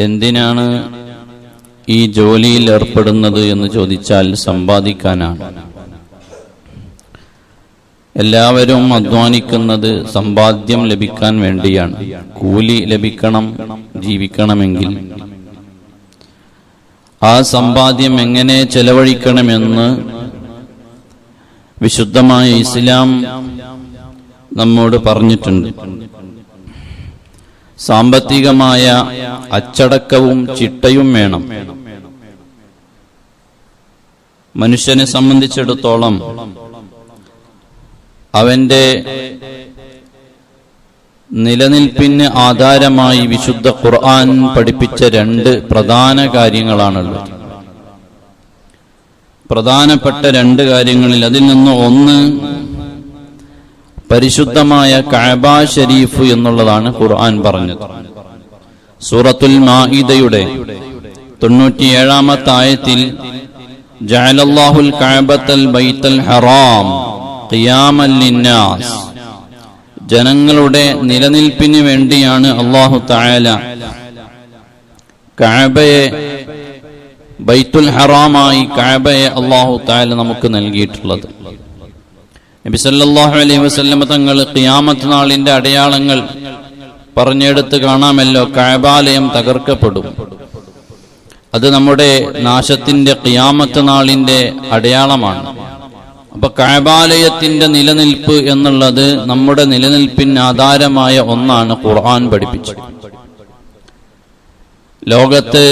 എന്തിനാണ് ഈ ജോലിയിൽ ഏർപ്പെടുന്നത് എന്ന് ചോദിച്ചാൽ സമ്പാദിക്കാനാണ്. എല്ലാവരും അധ്വാനിക്കുന്നത് സമ്പാദ്യം ലഭിക്കാൻ വേണ്ടിയാണ്. കൂലി ലഭിക്കണം ജീവിക്കണമെങ്കിൽ. ആ സമ്പാദ്യം എങ്ങനെ ചെലവഴിക്കണമെന്ന് വിശുദ്ധമായ ഇസ്ലാം നമ്മോട് പറഞ്ഞിട്ടുണ്ട്. സാമ്പത്തികമായ അച്ചടക്കവും ചിട്ടയും വേണം. മനുഷ്യനെ സംബന്ധിച്ചിടത്തോളം അവന്റെ നിലനിൽപ്പിന് ആധാരമായി വിശുദ്ധ ഖുർആൻ പഠിപ്പിച്ച രണ്ട് പ്രധാന കാര്യങ്ങളാണുള്ളത്. പ്രധാനപ്പെട്ട രണ്ട് കാര്യങ്ങളിൽ അതിൽ നിന്ന് ഒന്ന് പരിശുദ്ധമായ കഅബ ഷരീഫ് എന്നുള്ളതാണ് ഖുർആൻ പറഞ്ഞത്. സൂറത്തുൽ മാഇദയുടെ തൊണ്ണൂറ്റിയേഴാമത്തെ ആയത്തിൽ ജഅലല്ലാഹുൽ കഅബത്തൽ ബൈത്തൽ ഹറാം ഖിയാമൽ ലിന്നാസ്. ജനങ്ങളുടെ നിലനിൽപ്പിന് വേണ്ടിയാണ് അള്ളാഹു തആല കഅബയെ ബൈത്തുൽ ഹറാമായി കഅബയെ അള്ളാഹു തആല നമുക്ക് നൽകിയിട്ടുള്ളത്. നബി സല്ലല്ലാഹു അലൈഹി വസല്ലമ തങ്ങൾ ഖിയാമത്ത് നാളിന്റെ അടയാളങ്ങൾ പറഞ്ഞെടുത്ത് കാണാമല്ലോ. കഅബാലയം തകർക്കപ്പെടും. അത് നമ്മുടെ നാശത്തിന്റെ ഖിയാമത്ത് നാളിന്റെ അടയാളമാണ്. അപ്പൊ കഅബാലയത്തിന്റെ നിലനിൽപ്പ് എന്നുള്ളത് നമ്മുടെ നിലനിൽപ്പിന് ആധാരമായ ഒന്നാണ് ഖുർആൻ പഠിപ്പിച്ചത്. ലോകത്ത്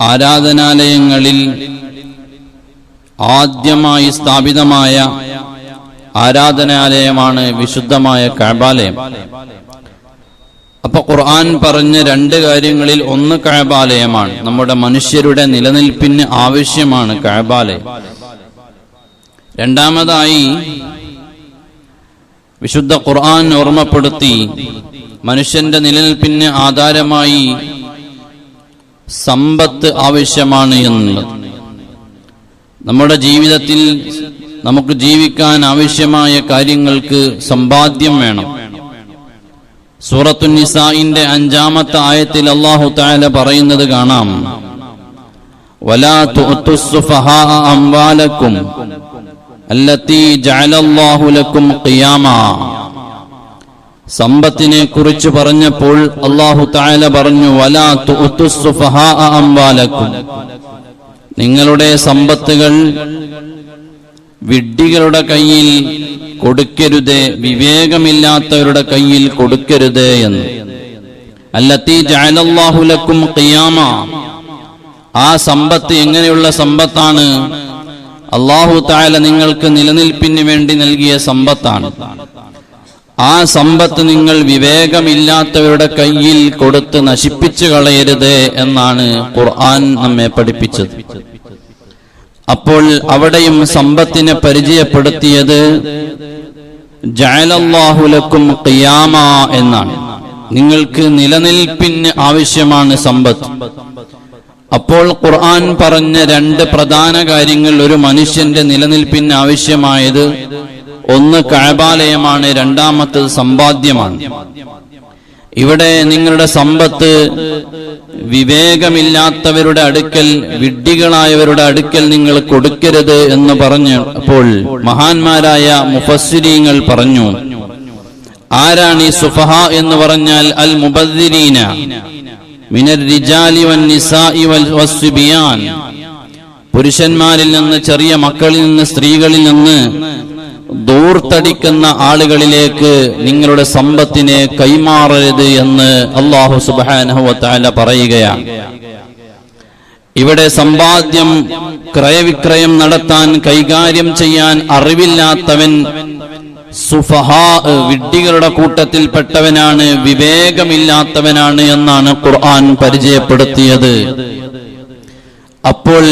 ആരാധനാലയങ്ങളിൽ ആദ്യമായി സ്ഥാപിതമായ ആരാധനാലയമാണ് വിശുദ്ധമായ കഅബാലയം അപ്പൊ ഖുർആൻ പറഞ്ഞ രണ്ട് കാര്യങ്ങളിൽ ഒന്ന് കഅബാലയമാണ് നമ്മുടെ മനുഷ്യരുടെ നിലനിൽപ്പിന് ആവശ്യമാണ് കഅബാലയം രണ്ടാമതായി വിശുദ്ധ ഖുർആൻ ഓർമ്മപ്പെടുത്തി മനുഷ്യന്റെ നിലനിൽപ്പിന് ആധാരമായി സമ്പത്ത് ആവശ്യമാണ് എന്നുള്ളത്. നമ്മുടെ ജീവിതത്തിൽ നമുക്ക് ജീവിക്കാൻ ആവശ്യമായ കാര്യങ്ങൾക്ക് സമ്പാദ്യം വേണം. സൂറത്തു നിസായിന്റെ അഞ്ചാമത്തെ ആയത്തിൽ അള്ളാഹു താല പറയുന്നത് കാണാം. സമ്പത്തിനെ കുറിച്ച് പറഞ്ഞപ്പോൾ അള്ളാഹു താല പറഞ്ഞു വലാ നിങ്ങളുടെ സമ്പത്തുകൾ വിഡ്ഢികളുടെ കയ്യിൽ കൊടുക്കരുത് വിവേകമില്ലാത്തവരുടെ കയ്യിൽ കൊടുക്കരുത് എന്ന്. അല്ലത്തി ജഅലല്ലാഹുലക്കും ഖിയാമ. ആ സമ്പത്ത് എങ്ങനെയുള്ള സമ്പത്താണ്? അള്ളാഹു താല നിങ്ങൾക്ക് നിലനിൽപ്പിന് വേണ്ടി നൽകിയ സമ്പത്താണ്. ആ സമ്പത്ത് നിങ്ങൾ വിവേകമില്ലാത്തവരുടെ കയ്യിൽ കൊടുത്ത് നശിപ്പിച്ചു കളയരുത് എന്നാണ് ഖുർആൻ നമ്മെ പഠിപ്പിച്ചത്. അപ്പോൾ അവിടെയും സമ്പത്തിനെ പരിചയപ്പെടുത്തിയത് ജയലല്ലാഹുലക്കും ഖിയാമ എന്നാണ്. നിങ്ങൾക്ക് നിലനിൽപ്പിന് ആവശ്യമാണ് സമ്പത്ത്. അപ്പോൾ ഖുർആൻ പറഞ്ഞ രണ്ട് പ്രധാന കാര്യങ്ങൾ ഒരു മനുഷ്യന്റെ നിലനിൽപ്പിന് ആവശ്യമായത് ഒന്ന് കഴബാലയമാണ് രണ്ടാമത്തത് സമ്പാദ്യമാണ്. ഇവിടെ നിങ്ങളുടെ സമ്പത്ത് വിവേകമില്ലാത്തവരുടെ അടുക്കൽ വിഡ്ഢികളായവരുടെ അടുക്കൽ നിങ്ങൾ കൊടുക്കരുത് എന്ന് പറഞ്ഞു അപ്പോൾ മഹാന്മാരായ മുഫസ്സിരീങ്ങൾ പറഞ്ഞു ആരാണ് ഈ സുഫഹ എന്ന് പറഞ്ഞാൽ അൽ മുബദ്ദിരീന മിനർ റിജാലി വൻ നിസാഇ വൽ വസ്ബിയാൻ പുരുഷന്മാരിൽ നിന്ന് ചെറിയ മക്കളിൽ നിന്ന് സ്ത്രീകളിൽ നിന്ന് ദൂർത്തടിക്കുന്ന ആളുകളിലേക്ക് നിങ്ങളുടെ സമ്പത്തിനെ കൈമാറരുത് എന്ന് അള്ളാഹു സുബാനഹുവത്താല പറയുകയാണ്. ഇവിടെ സമ്പാദ്യം ക്രയവിക്രയം നടത്താൻ കൈകാര്യം ചെയ്യാൻ അറിവില്ലാത്തവൻ സുഫഹാ വിഡ്ഢികളുടെ കൂട്ടത്തിൽപ്പെട്ടവനാണ് വിവേകമില്ലാത്തവനാണ് എന്നാണ് ഖുർആൻ പരിചയപ്പെടുത്തിയത്. അപ്പോൾ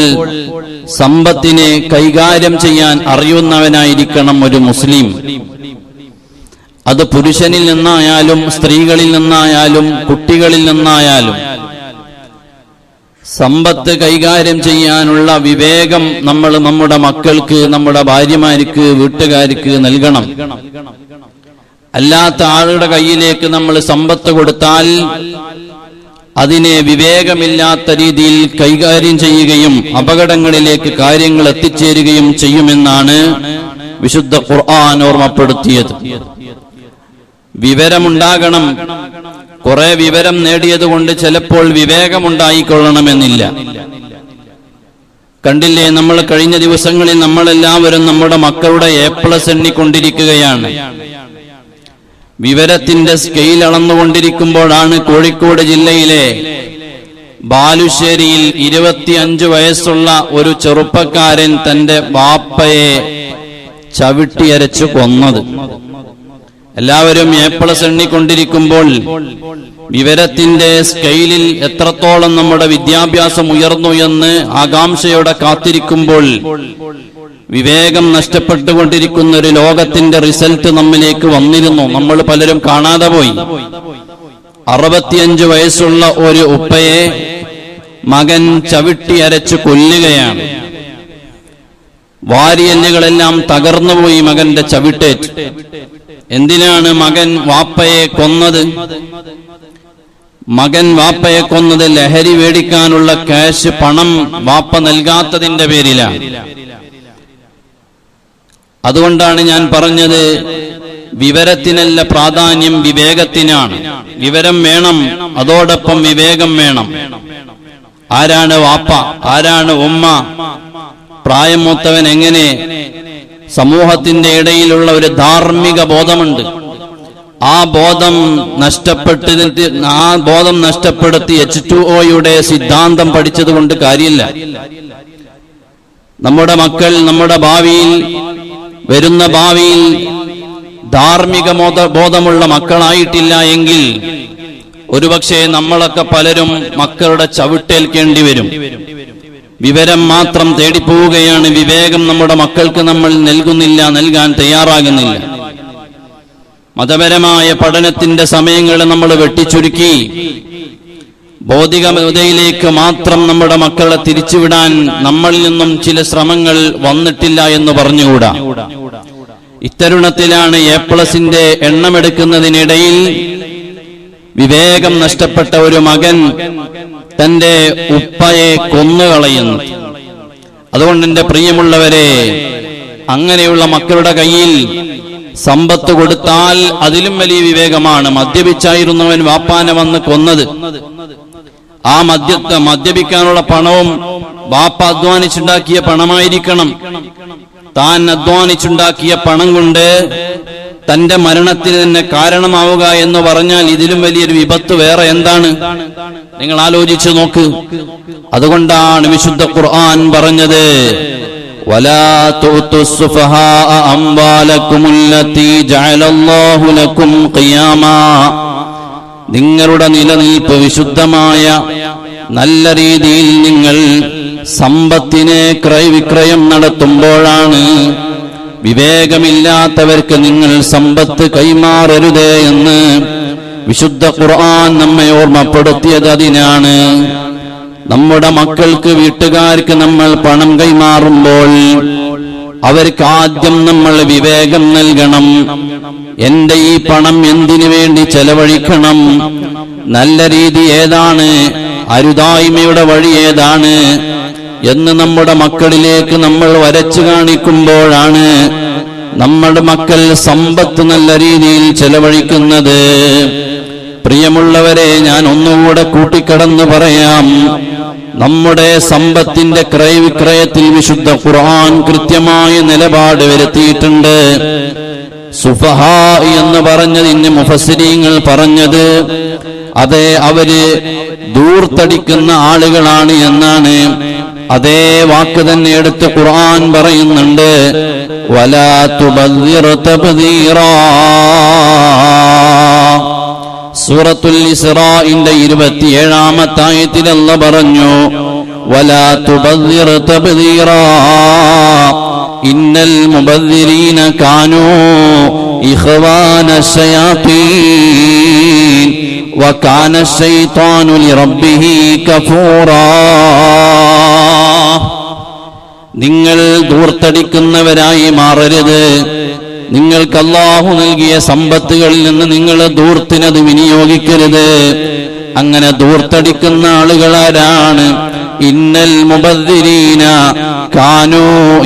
സമ്പത്തിനെ കൈകാര്യം ചെയ്യാൻ അറിയുന്നവനായിരിക്കണം ഒരു മുസ്ലിം. അത് പുരുഷനിൽ നിന്നായാലും സ്ത്രീകളിൽ നിന്നായാലും കുട്ടികളിൽ നിന്നായാലും. സമ്പത്ത് കൈകാര്യം ചെയ്യാനുള്ള വിവേകം നമ്മൾ നമ്മുടെ മക്കൾക്ക് നമ്മുടെ ഭാര്യമാർക്ക് വീട്ടുകാർക്ക് നൽകണം. അല്ലാത്ത ആളുടെ കയ്യിലേക്ക് നമ്മൾ സമ്പത്ത് കൊടുത്താൽ അതിനെ വിവേകമില്ലാത്ത രീതിയിൽ കൈകാര്യം ചെയ്യുകയും അപകടങ്ങളിലേക്ക് കാര്യങ്ങൾ എത്തിച്ചേരുകയും ചെയ്യുമെന്നാണ് വിശുദ്ധ ഖുർആൻ ഓർമ്മപ്പെടുത്തിയത്. വിവരമുണ്ടാകണം. കുറെ വിവരം നേടിയതുകൊണ്ട് ചിലപ്പോൾ വിവേകമുണ്ടായിക്കൊള്ളണമെന്നില്ല. കണ്ടില്ലേ നമ്മൾ കഴിഞ്ഞ ദിവസങ്ങളിൽ നമ്മളെല്ലാവരും നമ്മുടെ മക്കളുടെ എ പ്ലസ് എണ്ണിക്കൊണ്ടിരിക്കുകയാണ്. വിവരത്തിന്റെ സ്കെയിൽ അളന്നുകൊണ്ടിരിക്കുമ്പോഴാണ് കോഴിക്കോട് ജില്ലയിലെ ബാലുശ്ശേരിയിൽ ഇരുപത്തിയഞ്ച് വയസ്സുള്ള ഒരു ചെറുപ്പക്കാരൻ തന്റെ വാപ്പയെ ചവിട്ടിയരച്ചു കൊന്നത്. എല്ലാവരും എ പ്ലസ് എണ്ണിക്കൊണ്ടിരിക്കുമ്പോൾ വിവരത്തിന്റെ സ്കെയിലിൽ എത്രത്തോളം നമ്മുടെ വിദ്യാഭ്യാസം ഉയർന്നു എന്ന് ആകാംക്ഷയോടെ കാത്തിരിക്കുമ്പോൾ വിവേകം നഷ്ടപ്പെട്ടുകൊണ്ടിരിക്കുന്ന ഒരു ലോകത്തിന്റെ റിസൾട്ട് നമ്മിലേക്ക് വന്നിരുന്നു. നമ്മൾ പലരും കാണാതെ പോയി. അറുപത്തിയഞ്ച് വയസ്സുള്ള ഒരു ഉപ്പയെ മകൻ ചവിട്ടി അരച്ച് കൊല്ലുകയാണ്. വാരിയല്ലുകളെല്ലാം തകർന്നുപോയി മകന്റെ ചവിട്ടേറ്റ്. എന്തിനാണ് മകൻ വാപ്പയെ കൊന്നത്? മകൻ വാപ്പയെ കൊന്നത് ലഹരി മേടിക്കാനുള്ള ക്യാഷ് പണം വാപ്പ നൽകാത്തതിന്റെ പേരിലാണ് അതുകൊണ്ടാണ് ഞാൻ പറഞ്ഞത് വിവരത്തിനല്ല പ്രാധാന്യം വിവേകത്തിനാണ്. വിവരം വേണം അതോടൊപ്പം വിവേകം വേണം. ആരാണ് വാപ്പ? ആരാണ് ഉമ്മ? പ്രായം മൂത്തവൻ എങ്ങനെ? സമൂഹത്തിന്റെ ഇടയിലുള്ള ഒരു ധാർമ്മിക ബോധമുണ്ട്. ആ ബോധം നഷ്ടപ്പെട്ട ആ ബോധം നഷ്ടപ്പെടുത്തി എച്ച് ടു ഒയുടെ സിദ്ധാന്തം പഠിച്ചത് കൊണ്ട് കാര്യമില്ല. നമ്മുടെ മക്കൾ നമ്മുടെ ഭാവിയിൽ വരുന്ന ഭാവിയിൽ ധാർമ്മിക ബോധമുള്ള മക്കളായിട്ടില്ല എങ്കിൽ ഒരുപക്ഷെ നമ്മളൊക്കെ പലരും മക്കളുടെ ചവിട്ടേൽക്കേണ്ടി വരും. വിവരം മാത്രം തേടിപ്പോവുകയാണ് വിവേകം നമ്മുടെ മക്കൾക്ക് നമ്മൾ നൽകുന്നില്ല നൽകാൻ തയ്യാറാകുന്നില്ല. മതപരമായ പഠനത്തിന്റെ സമയങ്ങളെ നമ്മൾ വെട്ടിച്ചുരുക്കി. ഭൗതികതയിലേക്ക് മാത്രം നമ്മുടെ മക്കളെ തിരിച്ചുവിടാൻ നമ്മളിൽ നിന്നും ചില ശ്രമങ്ങൾ വന്നിട്ടില്ല എന്ന് പറഞ്ഞുകൂടാ? ഇത്തരുണത്തിലാണ് എ പ്ലസിന്റെ എണ്ണമെടുക്കുന്നതിനിടയിൽ വിവേകം നഷ്ടപ്പെട്ട ഒരു മകൻ തന്റെ ഉപ്പയെ കൊന്നുകളയുന്നു. അതുകൊണ്ട് എന്റെ പ്രിയമുള്ളവരെ അങ്ങനെയുള്ള മക്കളുടെ കയ്യിൽ സമ്പത്ത് കൊടുത്താൽ അതിലും വലിയ വിവേകമാണ്. മദ്യപിച്ചായിരുന്നവൻ വാപ്പാനെ വന്ന് കൊന്നത്. ആ മദ്യ മദ്യപിക്കാനുള്ള പണവും ബാപ്പ അധ്വാനിച്ചുണ്ടാക്കിയ പണമായിരിക്കണം. താൻ അധ്വാനിച്ചുണ്ടാക്കിയ പണം കൊണ്ട് തന്റെ മരണത്തിന് തന്നെ കാരണമാവുക എന്ന് പറഞ്ഞാൽ ഇതിലും വലിയൊരു വിപത്ത് വേറെ എന്താണ്? നിങ്ങൾ ആലോചിച്ചു നോക്ക്. അതുകൊണ്ടാണ് വിശുദ്ധ ഖുർആൻ പറഞ്ഞത് അംബാലക്കും നിങ്ങളുടെ നിലനിൽപ്പ് വിശുദ്ധമായ നല്ല രീതിയിൽ നിങ്ങൾ സമ്പത്തിനെ ക്രയവിക്രയം നടത്തുമ്പോഴാണ് വിവേകമില്ലാത്തവർക്ക് നിങ്ങൾ സമ്പത്ത് കൈമാറരുതേ എന്ന് വിശുദ്ധ ഖുർആൻ നമ്മെ ഓർമ്മപ്പെടുത്തിയത് അതിനാണ്. നമ്മുടെ മക്കൾക്ക് വീട്ടുകാർക്ക് നമ്മൾ പണം കൈമാറുമ്പോൾ അവർക്ക് ആദ്യം നമ്മൾ വിവേകം നൽകണം. എന്റെ ഈ പണം എന്തിനു വേണ്ടി ചെലവഴിക്കണം? നല്ല രീതി ഏതാണ്? അരുതായ്മയുടെ വഴി ഏതാണ്? എന്ന് നമ്മുടെ മക്കളിലേക്ക് നമ്മൾ വരച്ചു കാണിക്കുമ്പോഴാണ് നമ്മുടെ മക്കൾ സമ്പത്ത് നല്ല രീതിയിൽ ചെലവഴിക്കുന്നത്. പ്രിയമുള്ളവരെ ഞാൻ ഒന്നുകൂടെ കൂട്ടിക്കടന്ന് പറയാം. നമ്മുടെ സമ്പത്തിന്റെ ക്രയവിക്രയത്തിൽ വിശുദ്ധ ഖുർആൻ കൃത്യമായ നിലപാട് വരുത്തിയിട്ടുണ്ട്. സുഫഹ എന്ന് പറഞ്ഞതിന് മുഫസരീങ്ങൾ പറഞ്ഞത് അതെ അവർ ദൂർത്തടിക്കുന്ന ആളുകളാണ് എന്നാണ്. അതേ വാക്ക് തന്നെ എടുത്ത് ഖുർആൻ പറയുന്നുണ്ട്. വലാ തുബീറ സൂറത്തുൽ ഇസ്രാഇന്റെ ഇരുപത്തിയേഴാമത്തെ ആയത്തിൽ അല്ല പറഞ്ഞു വലാ തുബദ്ദിർ തബ്ദീറാ ഇന്നൽ മുബദ്ദിരീന കാനൂ ഇഖ്വാന ശയാത്തീൻ وكان الشيطان لربه كفورا നിങ്ങൾ ദൂർത്തടിക്കുന്നവരായി മാറരുത് നിങ്ങൾക്ക് അള്ളാഹു നൽകിയ സമ്പത്തുകളിൽ നിന്ന് നിങ്ങൾ ദൂർത്തിനത് വിനിയോഗിക്കരുത്. അങ്ങനെ ദൂർത്തടിക്കുന്ന ആളുകളാരാണ് ഇന്നൽ മുബദ്ദിരീന കാനോ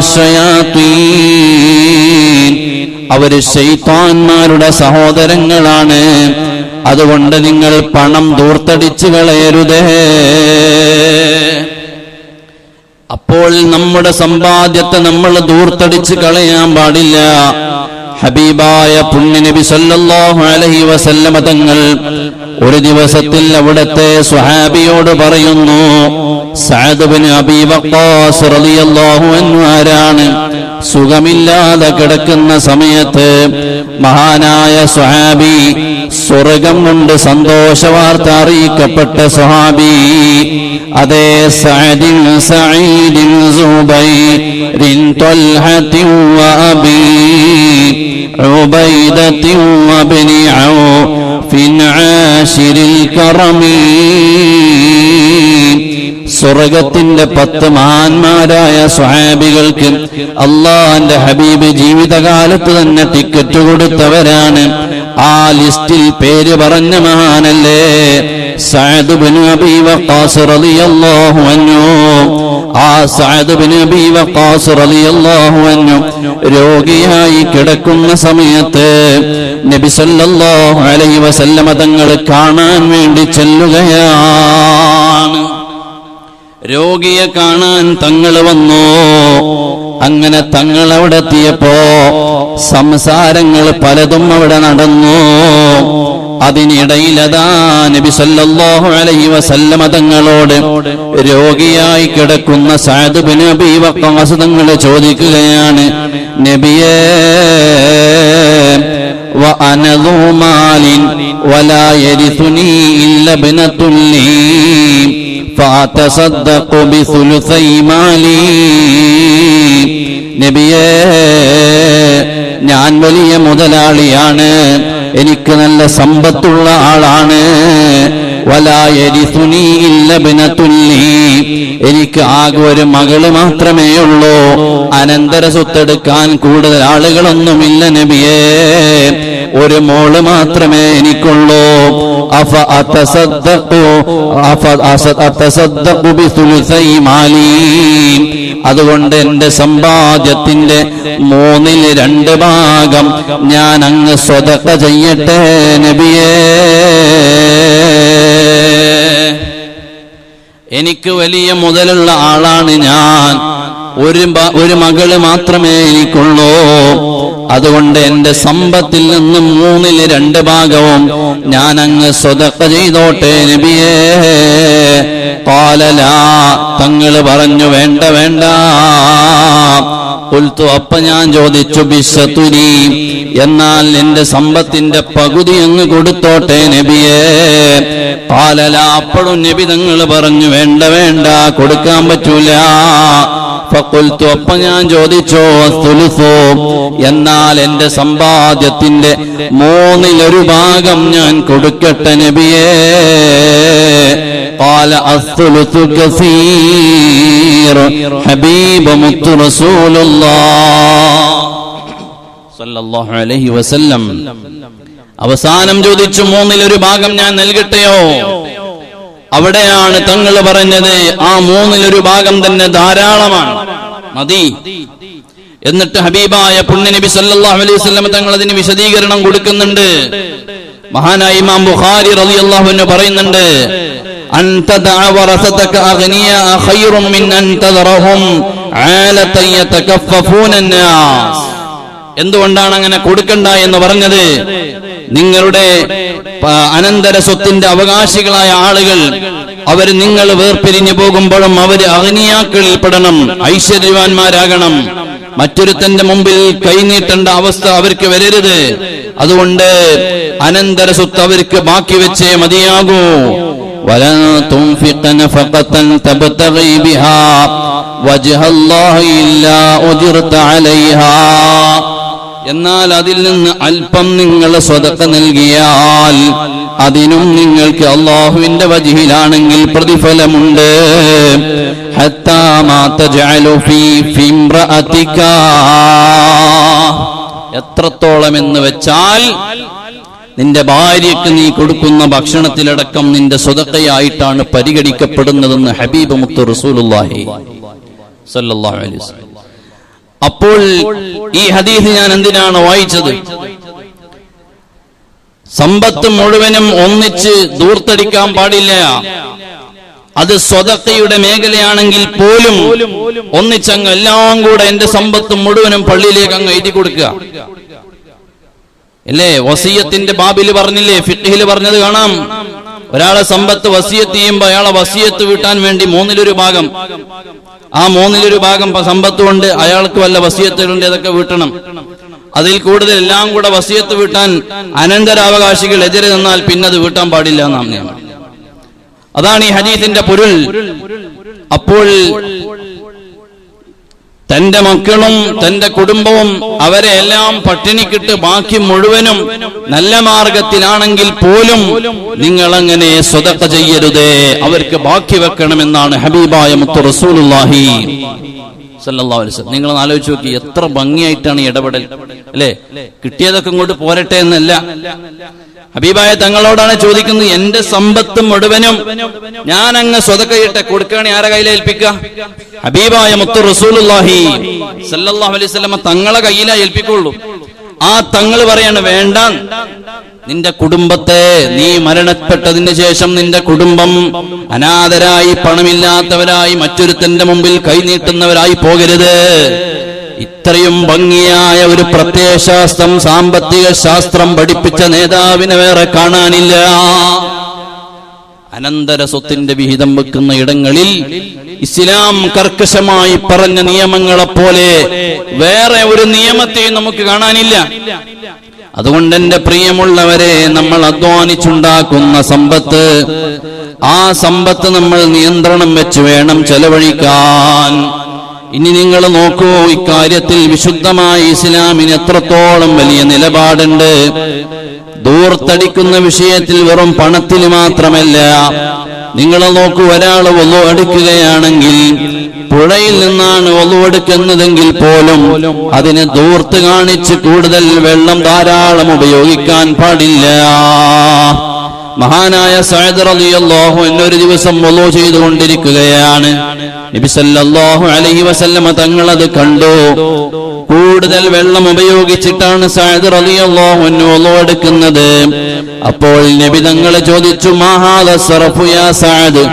ശയാത്തീൻ അവർ ശൈത്താന്മാരുടെ സഹോദരങ്ങളാണ്. അതുകൊണ്ട് നിങ്ങൾ പണം ദൂർത്തടിച്ചു കളയരുതേ. അപ്പോൾ നമ്മുടെ സമ്പാദ്യത്തെ നമ്മൾ ദൂർത്തടിച്ച് കളയാൻ പാടില്ല. ഹബീബായ പുണ്യനബി സല്ലല്ലാഹു അലൈഹി വസല്ലമ തങ്ങൾ ഒരു ദിവസത്തിൽ അവിടുത്തെ സ്വഹാബിയോട് പറയുന്നു സഅദ് ബിൻ അബീ വഖാസ് റളിയല്ലാഹു അൻഹു ആരാണ്? സുഖമില്ലാതെ കിടക്കുന്ന സമയത്ത് മഹാനായ സുഹാബി സ്വർഗം കൊണ്ട് സന്തോഷവാർത്ത അറിയിക്കപ്പെട്ട സുഹാബി അതേ സഅദിൻ സഅീദിൻ ആശിരിൽ കറമീ. സ്വർഗത്തിന്റെ പത്ത് മഹാന്മാരായ സ്വഹാബികൾക്ക് അള്ളാന്റെ ഹബീബ് ജീവിതകാലത്ത് തന്നെ ടിക്കറ്റ് കൊടുത്തവരാണ്. ആ ലിസ്റ്റിൽ പേര് പറഞ്ഞ മഹാനല്ലേ? രോഗിയായി കിടക്കുന്ന സമയത്ത് നബിസല്ലാഹു അലൈഹി വസല്ലമ കാണാൻ വേണ്ടി ചെല്ലുകയാണ്. രോഗിയെ കാണാൻ തങ്ങൾ വന്നു. അങ്ങനെ തങ്ങൾ അവിടെ എത്തിയപ്പോ സംസാരങ്ങൾ പലതും അവിടെ നടന്നു. അതിനിടയിലതാ നബി സല്ലല്ലാഹു അലൈഹി വസല്ലമ തങ്ങളോട് രോഗിയായി കിടക്കുന്ന സഅദ് ബിൻ വഖാസ് തങ്ങൾ ചോദിക്കുകയാണ് നബിയേ وأنا ذو مال ولا يرثني إلا ابنة لي فأتصدق بثلثي مالي നബിയേ ഞാൻ വലിയ മുതലാളിയാണ് എനിക്ക് നല്ല സമ്പത്തുള്ള ആളാണ് വലായരിസുനി ഇല്ല ബിനത്തുല്ലി എനിക്ക് ആകെ ഒരു മകൾ മാത്രമേ ഉള്ളൂ. അനന്തര സ്വത്തെടുക്കാൻ കൂടുതൽ ആളുകളൊന്നുമില്ല നബിയേ. ഒരു മോൾ മാത്രമേ എനിക്കുള്ളൂ. അഫ അതുകൊണ്ട് എന്റെ സമ്പാദ്യത്തിന്റെ മൂന്നിൽ രണ്ട് ഭാഗം ഞാൻ അങ്ങ് സ്വതക്ക ചെയ്യട്ടെ നബിയേ. എനിക്ക് വലിയ മുതലുള്ള ആളാണ് ഞാൻ. ഒരു ഒരു മകൾ മാത്രമേ എനിക്കുള്ളൂ. അതുകൊണ്ട് എന്റെ സമ്പത്തിൽ നിന്നും മൂന്നിൽ രണ്ട് ഭാഗവും ഞാൻ അങ്ങ് സ്വതക്ക ചെയ്തോട്ടെ നബിയേ. പാലലാ തങ്ങൾ പറഞ്ഞു വേണ്ട വേണ്ട. ഉൽത്തു അപ്പ ഞാൻ ചോദിച്ചു ബിശത്തുരി എന്നാൽ എന്റെ സമ്പത്തിന്റെ പകുതി അങ്ങ് കൊടുത്തോട്ടെ നബിയേ. പാലല അപ്പോഴും നബി തങ്ങൾ പറഞ്ഞു വേണ്ട വേണ്ട കൊടുക്കാൻ പറ്റൂല. ഫഖുൽത്തു അപ്പ ഞാൻ ചോദിച്ചോ സുലുസോ എന്നാൽ എന്റെ സമ്പാദ്യത്തിന്റെ മൂന്നിലൊരു ഭാഗം ഞാൻ കൊടുക്കട്ടെ നബിയേ قال الثلث كثير حبيب مت رسول الله صلى الله عليه وسلم അവസാനം ചോദിച്ചു മൂന്നിലൊരു ഭാഗം ഞാൻ നൽകട്ടെയോ അവിടെയാണ് തങ്ങൾ പറഞ്ഞത് ആ മൂന്നിലൊരു ഭാഗം തന്നെ ധാരാളമാണ് മതി എന്നിട്ട് ഹബീബായ പുണ്യനബി സല്ലല്ലാഹു അലൈഹി വസല്ലം തങ്ങൾ അതിന് വിശദീകരണം കൊടുക്കുന്നുണ്ട്. മഹാനായ ഇമാം ബുഖാരി റളിയല്ലാഹു അൻഹു പറയുന്നുണ്ട് അഗ്നിയ മിൻ അൻ തദറഹും യതകഫഫൂന അന്നാസ് എന്തുകൊണ്ടാണ് അങ്ങനെ കൊടുക്കണ്ട എന്ന് പറഞ്ഞത്? നിങ്ങളുടെ അനന്തര സ്വത്തിന്റെ അവകാശികളായ ആളുകൾ അവർ നിങ്ങൾ വേർപിരിഞ്ഞു പോകുമ്പോഴും അവർ അഗ്നിയാക്കളിൽപ്പെടണം ഐശ്വര്യവാന്മാരാകണം. മറ്റൊരുത്തന്റെ മുമ്പിൽ കൈനീട്ടേണ്ട അവസ്ഥ അവർക്ക് വരരുത് അതുകൊണ്ട് അനന്തര സ്വത്ത് അവർക്ക് ബാക്കി വെച്ചേ മതിയാകൂ ولا تنفق نفقة تبتغي بها وجه الله إلا أجرت عليها എന്നാൽ അതിൽ നിന്ന് അല്പം നിങ്ങൾ സ്വതക്ക നൽകിയാൽ അതിനും നിങ്ങൾക്ക് അള്ളാഹുവിന്റെ വജിഹിലാണെങ്കിൽ പ്രതിഫലമുണ്ട് എത്രത്തോളം എന്ന് വെച്ചാൽ നിന്റെ ഭാര്യയ്ക്ക് നീ കൊടുക്കുന്ന ഭക്ഷണത്തിലടക്കം നിന്റെ സ്വതക്കയായിട്ടാണ് പരിഗണിക്കപ്പെടുന്നതെന്ന് ഹബീബ് മുത്ത് റസൂലുല്ലാഹി അപ്പോൾ ഈ ഹദീസ് ഞാൻ എന്തിനാണ് വായിച്ചത്? സമ്പത്ത് മുഴുവനും ഒന്നിച്ച് ദൂർത്തടിക്കാൻ പാടില്ല. അത് സ്വതക്കയുടെ മേഖലയാണെങ്കിൽ പോലും ഒന്നിച്ചങ്ങ് എല്ലാം കൂടെ എന്റെ സമ്പത്ത് മുഴുവനും പള്ളിയിലേക്ക് അങ്ങ് എഴുതി കൊടുക്കുക. അല്ലേ വസീയത്തിന്റെ ബാബിൽ പറഞ്ഞില്ലേ? ഫിഖിൽ പറഞ്ഞത് കാണാം. ഒരാളെ സമ്പത്ത് വസീയത്ത് ചെയ്യുമ്പോ അയാളെ വസീയത്ത് വീട്ടാൻ വേണ്ടി മൂന്നിലൊരു ഭാഗം. ആ മൂന്നിലൊരു ഭാഗം സമ്പത്ത് കൊണ്ട് അയാൾക്ക് വല്ല വസീയത്തുകളുണ്ട് ഇതൊക്കെ വീട്ടണം. അതിൽ കൂടുതൽ എല്ലാം കൂടെ വസീയത്ത് വീട്ടാൻ അനന്തരാവകാശികൾ എതിരെ നിന്നാൽ പിന്നെ അത് വീട്ടാൻ പാടില്ല എന്നാണ് നിയമം. അതാണ് ഈ ഹദീസിന്റെ പൊരുൾ. അപ്പോൾ തന്റെ മക്കളും തന്റെ കുടുംബവും അവരെ എല്ലാം പട്ടിണിക്കിട്ട് ബാക്കി മുഴുവനും നല്ല മാർഗത്തിലാണെങ്കിൽ പോലും നിങ്ങൾ അങ്ങനെ സ്വതക്ക ചെയ്യരുതേ. അവർക്ക് ബാക്കി വെക്കണമെന്നാണ് ഹബീബായ മുത്തു വസല്ലം. നിങ്ങൾ ആലോചിച്ച് നോക്കി എത്ര ഭംഗിയായിട്ടാണ് ഇടപെടൽ. അല്ലേ? കിട്ടിയതൊക്കെ ഇങ്ങോട്ട് പോരട്ടെ എന്നല്ല. ഹബീബായ തങ്ങളോടാണ് ചോദിക്കുന്നത് എന്റെ സമ്പത്ത് മുഴുവനും ഞാൻ അങ്ങ് സ്വതക്കയിട്ട് കൊടുക്കണേ ആരെ കയ്യിൽ ഏൽപ്പിക്കുക? ഹബീബായ മുത്തു റസൂലുള്ളാഹി സല്ലാഹു അലൈഹി സ്വലമ തങ്ങളെ കയ്യിലാ ഏൽപ്പിക്കുള്ളൂ. ആ തങ്ങൾ പറയാണ് വേണ്ട നിന്റെ കുടുംബത്തെ നീ മരണപ്പെട്ടതിന് ശേഷം നിന്റെ കുടുംബം അനാഥരായി പണമില്ലാത്തവരായി മറ്റൊരുത്തന്റെ മുമ്പിൽ കൈനീട്ടുന്നവരായി പോകരുത്. ഇത്രയും ഭംഗിയായ ഒരു പ്രത്യയശാസ്ത്രം സാമ്പത്തിക ശാസ്ത്രം പഠിപ്പിച്ച നേതാവിനെ വേറെ കാണാനില്ല. അനന്തര സ്വത്തിന്റെ വിഹിതം വെക്കുന്ന ഇടങ്ങളിൽ ഇസ്ലാം കർക്കശമായി പറഞ്ഞ നിയമങ്ങളെ പോലെ വേറെ ഒരു നിയമത്തെയും നമുക്ക് കാണാനില്ല. അതുകൊണ്ട് എന്റെ പ്രിയമുള്ളവരെ നമ്മൾ അധ്വാനിച്ചുണ്ടാക്കുന്ന സമ്പത്ത് ആ സമ്പത്ത് നമ്മൾ നിയന്ത്രണം വെച്ച് വേണം ചെലവഴിക്കാൻ. ഇനി നിങ്ങൾ നോക്കൂ ഇക്കാര്യത്തിൽ വിശുദ്ധമായ ഇസ്ലാമിന് എത്രത്തോളം വലിയ നിലപാടുണ്ട്. ദൂർത്തടിക്കുന്ന വിഷയത്തിൽ വെറും പണത്തിന് മാത്രമല്ല നിങ്ങൾ നോക്കൂ ഒരാൾ ഒന്നു എടുക്കുകയാണെങ്കിൽ പുഴയിൽ നിന്നാണ് ഒന്നുവെടുക്കുന്നതെങ്കിൽ പോലും അതിനെ ദൂർത്ത് കാണിച്ച് കൂടുതൽ വെള്ളം ധാരാളം ഉപയോഗിക്കാൻ പാടില്ല. മഹാനായ സഹദർ റളിയല്ലാഹു എന്നൊരു ദിവസം ഒന്നു ചെയ്തുകൊണ്ടിരിക്കുകയാണ്. നബി സല്ലല്ലാഹു അലൈഹി വസല്ലമ തങ്ങൾ അത് കണ്ടു. കൂടുതൽ വെള്ളം ഉപയോഗിച്ചിട്ടാണ് സഅദ് റളിയല്ലാഹു അൻഹു എടുക്കുന്നത്. അപ്പോൾ നബി തങ്ങളെ ചോദിച്ചു സറഫു യാ സഅദ്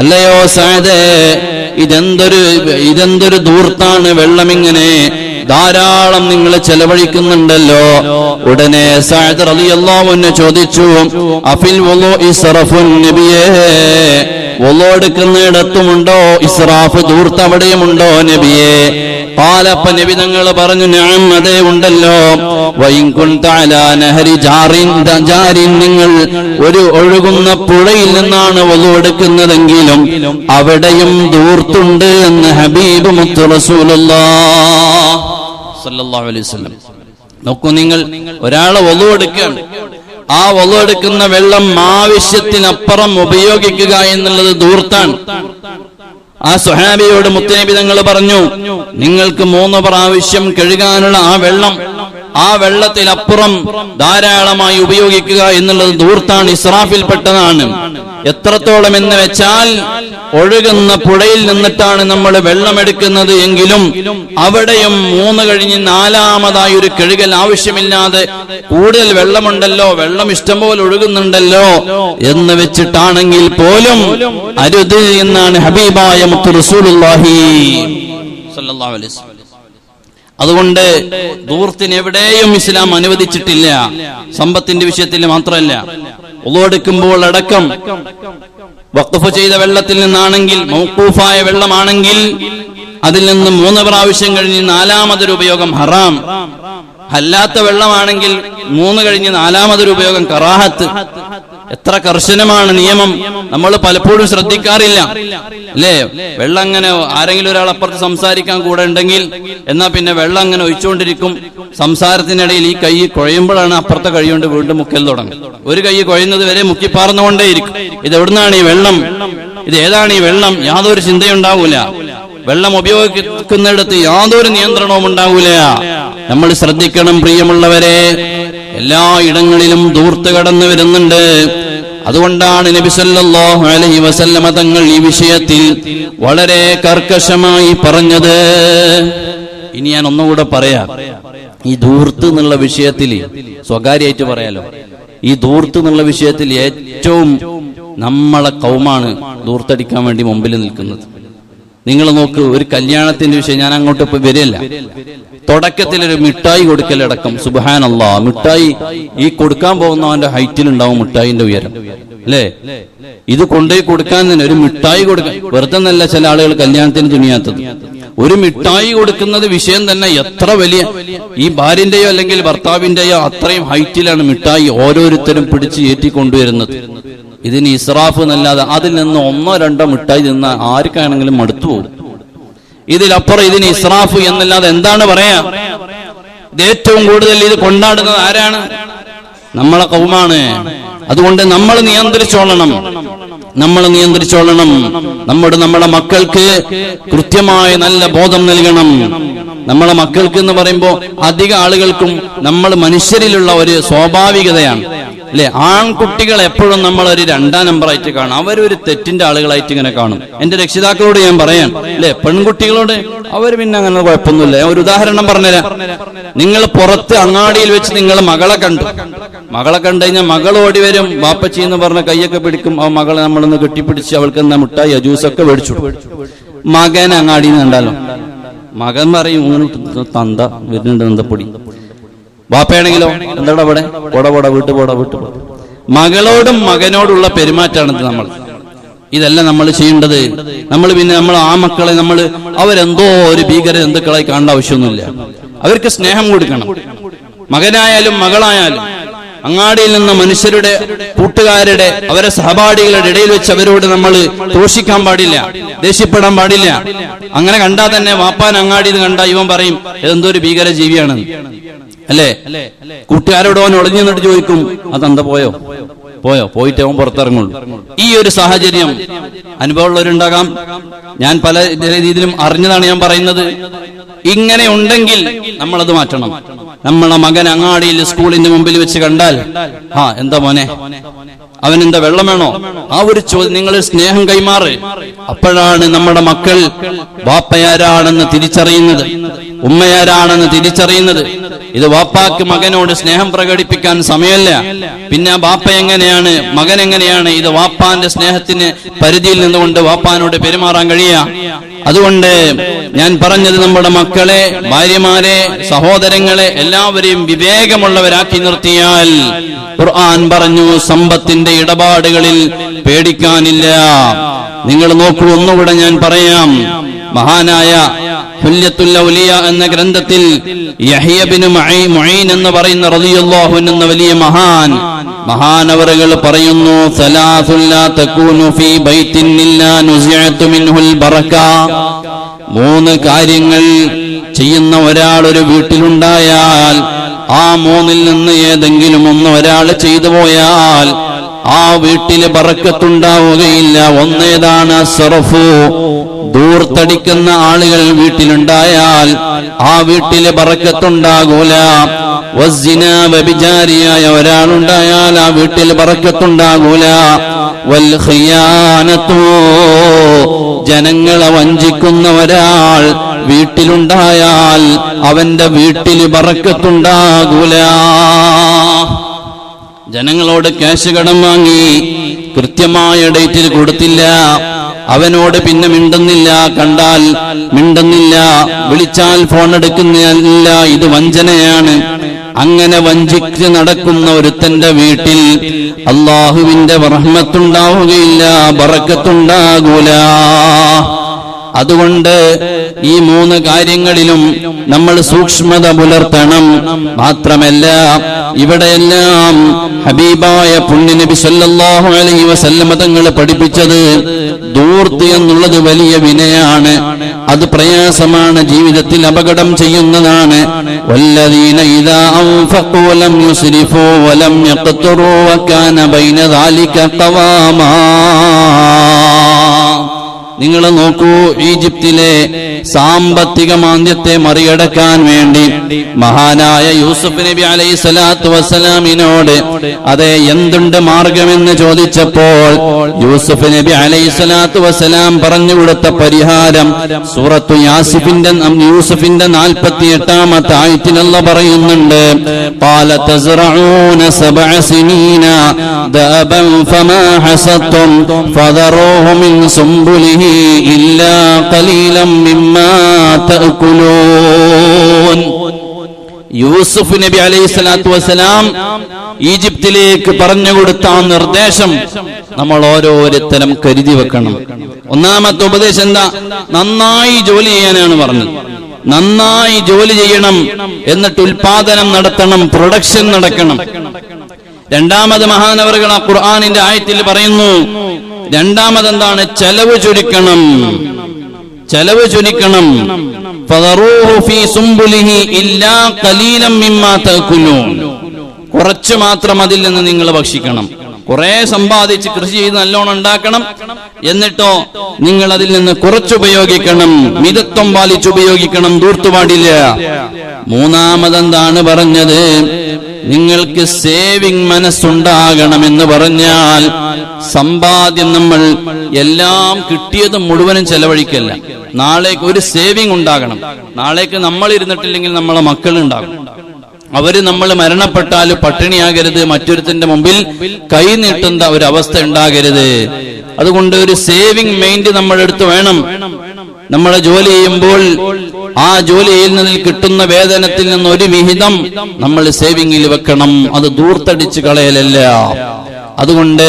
അല്ലയോ സഅദേ ഇതെന്തൊരു ഇതെന്തൊരു ദൂർത്താണ് വെള്ളം ഇങ്ങനെ ധാരാളം നിങ്ങൾ ചെലവഴിക്കുന്നുണ്ടല്ലോ. ഉടനെ സഅദ് റളിയല്ലാഹു അൻഹു ചോദിച്ചു അഫിൽ വുളൂഇ ഇസ്റഫുൻ നബിയേ? വുളൂ എടുക്കുന്നിടത്തുമുണ്ടോ? ഇസ്രാഫ് ദൂർത്തവിടെയുമുണ്ടോ നബിയെ? പാലപ്പ നബി തങ്ങൾ പറഞ്ഞു ഞാൻ അതേ ഉണ്ടല്ലോ. നഹരി ജാറിൻ ജാരിൻ. നിങ്ങൾ ഒരു ഒഴുകുന്ന പുഴയിൽ നിന്നാണ് വലുവെടുക്കുന്നതെങ്കിലും അവിടെയും ദൂർത്തുണ്ട് എന്ന് ഹബീബ് മുത്തു റസൂലുള്ളാഹി അലൈഹി വസല്ലം. നോക്കൂ നിങ്ങൾ ഒരാളെ എടുക്കുകയാണ്. ആ എടുക്കുന്ന വെള്ളം ആവശ്യത്തിനപ്പുറം ഉപയോഗിക്കുക എന്നുള്ളത് ദൂർത്താണ് ആ സുഹാബിയോട് മുത്തനബി തങ്ങൾ പറഞ്ഞു നിങ്ങൾക്ക് മൂന്ന് പ്രാവശ്യം കഴുകാനുള്ള ആ വെള്ളം ആ വെള്ളത്തിലപ്പുറം ധാരാളമായി ഉപയോഗിക്കുക എന്നുള്ളത് ദൂർത്താണ് ഇസ്രാഫിൽപ്പെട്ടതാണ്. എത്രത്തോളം എന്ന് വെച്ചാൽ ഒഴുകുന്ന പുഴയിൽ നിന്നിട്ടാണ് നമ്മൾ വെള്ളമെടുക്കുന്നത് എങ്കിലും അവിടെയും മൂന്ന് കഴിഞ്ഞ് നാലാമതായി ഒരു കഴുകൽ ആവശ്യമില്ലാതെ കൂടുതൽ വെള്ളമുണ്ടല്ലോ വെള്ളം ഇഷ്ടം പോലെ ഒഴുകുന്നുണ്ടല്ലോ എന്ന് വെച്ചിട്ടാണെങ്കിൽ പോലും അരുത് എന്നാണ് ഹബീബായ മുത്തു റസൂലുള്ളാഹി അലൈഹി വസല്ലം. അതുകൊണ്ട് ദൂർത്തിന് എവിടെയും ഇസ്ലാം അനുവദിച്ചിട്ടില്ല. സമ്പത്തിന്റെ വിഷയത്തിൽ മാത്രമല്ല. ഉള്ളെടുക്കുമ്പോൾ അടക്കം വഖഫ് ചെയ്ത വെള്ളത്തിൽ നിന്നാണെങ്കിൽ മൗക്കൂഫായ വെള്ളമാണെങ്കിൽ അതിൽ നിന്ന് മൂന്ന് പ്രാവശ്യം കഴിഞ്ഞ് നാലാമതൊരു ഉപയോഗം ഹറാം. അല്ലാത്ത വെള്ളമാണെങ്കിൽ മൂന്ന് കഴിഞ്ഞ് നാലാമതൊരു ഉപയോഗം കറാഹത്ത്. എത്ര കർശനമാണ് നിയമം. നമ്മൾ പലപ്പോഴും ശ്രദ്ധിക്കാറില്ല. അല്ലേ? വെള്ളം അങ്ങനെ ആരെങ്കിലും ഒരാൾ അപ്പുറത്ത് സംസാരിക്കാൻ കൂടെ ഉണ്ടെങ്കിൽ എന്നാ പിന്നെ വെള്ളം അങ്ങനെ ഒഴിച്ചുകൊണ്ടിരിക്കും. സംസാരത്തിനിടയിൽ ഈ കൈ കുഴയുമ്പോഴാണ് അപ്പുറത്തെ കൈ കൊണ്ട് വീണ്ടും മുക്കൽ തുടങ്ങും. ഒരു കൈ കുഴയുന്നത് വരെ മുക്കിപ്പാർന്നുകൊണ്ടേയിരിക്കും ഇത് എവിടുന്നാണ് ഈ വെള്ളം? ഇത് ഏതാണ് ഈ വെള്ളം? യാതൊരു ചിന്തയുണ്ടാവൂല. വെള്ളം ഉപയോഗിക്കുന്നിടത്ത് യാതൊരു നിയന്ത്രണവും ഉണ്ടാവൂല. നമ്മൾ ശ്രദ്ധിക്കണം പ്രിയമുള്ളവരെ. എല്ലാ ഇടങ്ങളിലും ദൂർത്ത് കടന്നു വരുന്നുണ്ട്. അതുകൊണ്ടാണ് നബി സല്ലല്ലാഹു അലൈഹി വസല്ലമ തങ്ങൾ ഈ വിഷയത്തിൽ വളരെ കർക്കശമായി പറഞ്ഞത്. ഇനി ഞാൻ ഒന്നുകൂടെ പറയാം. ഈ ദൂർത്ത് എന്നുള്ള വിഷയത്തിൽ സ്വകാര്യമായിട്ട് പറയാലോ. ഈ ദൂർത്ത് എന്നുള്ള വിഷയത്തിൽ ഏറ്റവും നമ്മളെ കൗമാണ് ദൂർത്തടിക്കാൻ വേണ്ടി മുമ്പിൽ നിൽക്കുന്നത്. നിങ്ങൾ നോക്ക് ഒരു കല്യാണത്തിന്റെ വിഷയം ഞാൻ അങ്ങോട്ട് ഇപ്പൊ വരില്ല തുടക്കത്തിൽ ഒരു മിഠായി കൊടുക്കലടക്കം സുബാനല്ല മിഠായി ഈ കൊടുക്കാൻ പോകുന്നവന്റെ ഹൈറ്റിൽ ഉണ്ടാവും മിഠായിന്റെ ഉയരം. അല്ലേ? ഇത് കൊണ്ടുപോയി കൊടുക്കാൻ തന്നെ ഒരു മിഠായി കൊടുക്കാൻ. വെറുതെ നല്ല ചില ആളുകൾ കല്യാണത്തിന് തുണിയാത്തത് ഒരു മിഠായി കൊടുക്കുന്നത് വിഷയം തന്നെ എത്ര വലിയ ഈ ഭാര്യന്റെയോ അല്ലെങ്കിൽ ഭർത്താവിന്റെയോ അത്രയും ഹൈറ്റിലാണ് മിഠായി ഓരോരുത്തരും പിടിച്ച് ഏറ്റി കൊണ്ടുവരുന്നത് ഇതിന് ഇസ്രാഫ് എന്നല്ലാതെ അതിൽ നിന്ന് ഒന്നോ രണ്ടോ മിഠായി തിന്ന ആർക്കാണെങ്കിലും മടുത്തു പോകും. ഇതിലപ്പുറം ഇതിന് ഇസ്രാഫ് എന്നല്ലാതെ എന്താണ് പറയാ? ഇത് ഏറ്റവും കൂടുതൽ ഇത് കൊണ്ടാടുന്നത് ആരാണ്? നമ്മളെ കൗമാണ്. അതുകൊണ്ട് നമ്മൾ നിയന്ത്രിച്ചോളണം. നമ്മൾ നിയന്ത്രിച്ചോളണം. നമ്മുടെ നമ്മുടെ മക്കൾക്ക് കൃത്യമായ നല്ല ബോധം നൽകണം. നമ്മളെ മക്കൾക്ക് എന്ന് പറയുമ്പോൾ അധിക ആളുകൾക്കും നമ്മൾ മനുഷ്യരിലുള്ള ഒരു സ്വാഭാവികതയാണ്. അല്ലെ? ആൺകുട്ടികൾ എപ്പോഴും നമ്മൾ ഒരു രണ്ടാം നമ്പർ ആയിട്ട് കാണും. അവരൊരു തെറ്റിന്റെ ആളുകളായിട്ട് ഇങ്ങനെ കാണും. എന്റെ രക്ഷിതാക്കളോട് ഞാൻ പറയാൻ അല്ലെ? പെൺകുട്ടികളോട് അവർ പിന്നെ അങ്ങനെ കുഴപ്പമൊന്നുമില്ല. ഒരു ഉദാഹരണം പറഞ്ഞുതരാം. നിങ്ങൾ പുറത്ത് അങ്ങാടിയിൽ വെച്ച് നിങ്ങൾ മകളെ കണ്ടു. മകളെ കണ്ടു കഴിഞ്ഞാൽ മകൾ ഓടി വരും. വാപ്പച്ചി എന്ന് പറഞ്ഞ കൈയൊക്കെ പിടിക്കും. ആ മകളെ നമ്മളൊന്ന് കെട്ടിപ്പിടിച്ച് അവൾക്ക് എന്താ മുട്ടായി ജ്യൂസൊക്കെ മേടിച്ചു മകൻ അങ്ങാടിയിൽ നിന്ന് കണ്ടാലോ? മകൻ പറയും തന്ത വരുന്നുണ്ട് നന്തപ്പൊടി വാപ്പയാണെങ്കിലോ? എന്താടാ ഇവിടെ പോടാ പോടാ വീട്ടു പോടാ വീട്ടു പോടാ. മകളോടും മകനോടുള്ള പെരുമാറ്റമാണ് നമ്മൾ. ഇതല്ല നമ്മൾ ചെയ്യേണ്ടത്. നമ്മൾ പിന്നെ നമ്മൾ ആ മക്കളെ നമ്മൾ അവരെന്തോ ഒരു ഭീകര ജന്തുക്കളായി കാണേണ്ട ആവശ്യമൊന്നുമില്ല. അവർക്ക് സ്നേഹം കൊടുക്കണം. മകനായാലും മകളായാലും അങ്ങാടിയിൽ നിന്ന് മനുഷ്യരുടെ കൂട്ടുകാരുടെ അവരെ സഹപാഠികളുടെ ഇടയിൽ വെച്ച് അവരോട് നമ്മൾ ദോഷിക്കാൻ പാടില്ല ദേഷ്യപ്പെടാൻ പാടില്ല. അങ്ങനെ കണ്ടാൽ തന്നെ വാപ്പാൻ അങ്ങാടിയിൽ കണ്ട ഇവൻ പറയും ഇതെന്തോ ഒരു ഭീകര ജീവിയാണെന്ന്. അല്ലേ? കൂട്ടുകാരോട് അവൻ ഒളിഞ്ഞു നിന്നിട്ട് ചോദിക്കും അതെന്താ പോയോ? പോയോ പോയിട്ട് അവൻ പുറത്തിറങ്ങുള്ളൂ. ഈ ഒരു സാഹചര്യം അനുഭവമുള്ളവരുണ്ടാകാം. ഞാൻ പല രീതിയിലും അറിഞ്ഞതാണ് ഞാൻ പറയുന്നത്. ഇങ്ങനെ ഉണ്ടെങ്കിൽ നമ്മളത് മാറ്റണം. നമ്മളെ മകൻ അങ്ങാടിയിൽ സ്കൂളിന്റെ മുമ്പിൽ വെച്ച് കണ്ടാൽ ആ എന്താ മോനെ? അവൻ എന്താ വെള്ളം വേണോ? ആ ഒരു ചോദ്യം നിങ്ങൾ സ്നേഹം കൈമാറ്. അപ്പോഴാണ് നമ്മുടെ മക്കൾ വാപ്പയാരാണെന്ന് തിരിച്ചറിയുന്നത്. ഉമ്മയാരാണെന്ന് തിരിച്ചറിയുന്നത്. ഇത് വാപ്പാക്ക് മകനോട് സ്നേഹം പ്രകടിപ്പിക്കാൻ സമയമല്ല. പിന്നെ ആ വാപ്പ എങ്ങനെയാണ് മകൻ എങ്ങനെയാണ് ഇത് വാപ്പാന്റെ സ്നേഹത്തിന് പരിധിയിൽ നിന്നുകൊണ്ട് വാപ്പാനോട് പെരുമാറാൻ കഴിയുക? അതുകൊണ്ട് ഞാൻ പറഞ്ഞത് നമ്മുടെ മക്കളെ ഭാര്യമാരെ സഹോദരങ്ങളെ എല്ലാവരെയും വിവേകമുള്ളവരാക്കി നിർത്തിയാൽ ഖുർആൻ പറഞ്ഞു സമ്പത്തിന്റെ ഇടപാടുകളിൽ പേടിക്കാനില്ല. നിങ്ങൾ നോക്കൂ ഒന്നുകൂടെ ഞാൻ പറയാം. മഹാനായ എന്ന ഗ്രന്ഥത്തിൽ എന്ന് പറയുന്ന അൻഹു എന്ന വലിയ മഹാൻ. മഹാനവറുകൾ പറയുന്നു മൂന്ന് കാര്യങ്ങൾ ചെയ്യുന്ന ഒരാൾ ഒരു വീട്ടിലുണ്ടായാൽ ആ മൂന്നിൽ നിന്ന് ഏതെങ്കിലും ഒന്ന് ഒരാൾ ചെയ്തു പോയാൽ ആ വീട്ടിൽ ബറക്കത്തുണ്ടാവുകയില്ല. ഒന്നേതാണ് സറഫു ദൂർത്തടിക്കുന്ന ആളുകൾ വീട്ടിലുണ്ടായാൽ ആ വീട്ടിലെ പറക്കത്തുണ്ടാകൂല വസ്ജിന വ്യഭിചാരിയായ ഒരാളുണ്ടായാൽ ആ വീട്ടിൽ പറക്കത്തുണ്ടാകൂല വൽ ഖിയാനത്തു ജനങ്ങളെ വഞ്ചിക്കുന്ന ഒരാൾ വീട്ടിലുണ്ടായാൽ അവന്റെ വീട്ടിൽ പറക്കത്തുണ്ടാകൂല ജനങ്ങളോട് ക്യാഷ് കടം വാങ്ങി കൃത്യമായ ഡേറ്റിൽ കൊടുത്തില്ല. അവനോട് പിന്നെ മിണ്ടുന്നില്ല. കണ്ടാൽ മിണ്ടുന്നില്ല. വിളിച്ചാൽ ഫോൺ എടുക്കുന്നില്ല. ഇത് വഞ്ചനയാണ്. അങ്ങനെ വഞ്ചിച്ച് നടക്കുന്ന ഒരുത്തന്റെ വീട്ടിൽ അള്ളാഹുവിന്റെ റഹ്മത്തുണ്ടാവുകയില്ല ബറക്കത്തുണ്ടാകൂല. അതുകൊണ്ട് ഈ മൂന്ന് കാര്യങ്ങളിലും നമ്മൾ സൂക്ഷ്മത പുലർത്തണം. മാത്രമല്ല ഇവിടെയെല്ലാം ഹബീബായ പുണ്യനബി സല്ലല്ലാഹു അലൈഹി വസല്ലമ തങ്ങൾ പഠിപ്പിച്ചത് ദൂർത്ത് എന്നുള്ളത് വലിയ വിനയാണ്. അത് പ്രയാസമാണ് ജീവിതത്തിൽ അപകടം ചെയ്യുന്നതാണ്. ഖവാമാ നിങ്ങൾ നോക്കൂ ഈജിപ്തിലെ സാമ്പത്തിക മാന്ദ്യത്തെ മറികടക്കാൻ വേണ്ടി മഹാനായ യൂസുഫ് നബി അലൈഹി സ്വലാത്തു വസ്സലാമിനോട് അതെ എന്തുണ്ട് മാർഗമെന്ന് ചോദിച്ചപ്പോൾ യൂസുഫ് നബി അലൈഹി സ്വലാത്തു വസ്സലാം പറഞ്ഞു കൊടുത്ത പരിഹാരം സൂറത്തു യാസിഫിന്റെ യൂസുഫിന്റെ നാൽപ്പത്തി എട്ടാമത്തെ ആയത്തിലുള്ള പറയുന്നുണ്ട് قال تزرعون سبع سنين دابا فما حصدتم فذروه من سنبله إلا قليلا مما تأكلون യൂസുഫ് നബി അലൈഹി സ്വലാത്തു വസ്സലാം ഈജിപ്തിലേക്ക് പറഞ്ഞു കൊടുത്ത ആ നിർദ്ദേശം നമ്മൾ ഓരോരുത്തരും കരുതി വെക്കണം ഒന്നാമത്തെ ഉപദേശം എന്താ നന്നായി ജോലി ചെയ്യാനാണ് പറഞ്ഞത് നന്നായി ജോലി ചെയ്യണം എന്നിട്ട് ഉൽപാദനം നടത്തണം പ്രൊഡക്ഷൻ നടക്കണം രണ്ടാമത് മഹാനവറുകൾ ആ ഖുർആാനിന്റെ ആയത്തിൽ പറയുന്നു രണ്ടാമത് എന്താണ് ചെലവ് ചുരുക്കണം. ചെലവ് ചുരുക്കണം. കുറച്ച് മാത്രം അതിൽ നിന്ന് നിങ്ങൾ ഭക്ഷിക്കണം. കുറെ സമ്പാദിച്ച് കൃഷി ചെയ്ത് നല്ലോണം ഉണ്ടാക്കണം. എന്നിട്ടോ നിങ്ങൾ അതിൽ നിന്ന് കുറച്ചുപയോഗിക്കണം മിതത്വം പാലിച്ചുപയോഗിക്കണം ദൂർത്തുപാടില്ല മൂന്നാമതെന്താണ് പറഞ്ഞത്? നിങ്ങൾക്ക് സേവിങ് മനസ്സുണ്ടാകണമെന്ന് പറഞ്ഞാൽ സമ്പാദ്യം നമ്മൾ എല്ലാം കിട്ടിയത് മുഴുവനും ചെലവഴിക്കല്ല. നാളേക്ക് ഒരു സേവിങ് ഉണ്ടാകണം. നാളേക്ക് നമ്മൾ ഇരുന്നിട്ടില്ലെങ്കിൽ നമ്മളെ മക്കൾ ഉണ്ടാകും അവർ നമ്മൾ മരണപ്പെട്ടാൽ പട്ടിണിയാകരുത്. മറ്റൊരുത്തിന്റെ മുമ്പിൽ കൈ നീട്ടുന്ന അവസ്ഥ ഉണ്ടാകരുത്. അതുകൊണ്ട് ഒരു സേവിങ് മൈൻഡ് നമ്മളെടുത്ത് വേണം. നമ്മൾ ജോലി ചെയ്യുമ്പോൾ ആ ജോലിയിൽ നിന്ന് കിട്ടുന്ന വേതനത്തിൽ നിന്ന് ഒരു വിഹിതം നമ്മൾ സേവിങ്ങിൽ വെക്കണം. അത് ദൂർത്തടിച്ച് കളയലല്ല. അതുകൊണ്ട്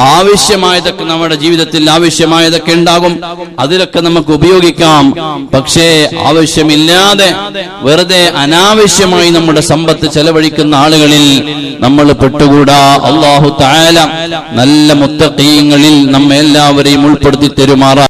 ആവശ്യമായതൊക്കെ നമ്മുടെ ജീവിതത്തിൽ ആവശ്യമായതൊക്കെ ഉണ്ടാകും. അതിലൊക്കെ നമുക്ക് ഉപയോഗിക്കാം. പക്ഷേ ആവശ്യമില്ലാതെ വെറുതെ അനാവശ്യമായി നമ്മുടെ സമ്പത്ത് ചെലവഴിക്കുന്ന ആളുകളിൽ നമ്മൾ പെട്ടുകൂടാ. അള്ളാഹു താല നല്ല മുത്തക്കീയങ്ങളിൽ നമ്മെ എല്ലാവരെയും ഉൾപ്പെടുത്തി തെരുമാറാ.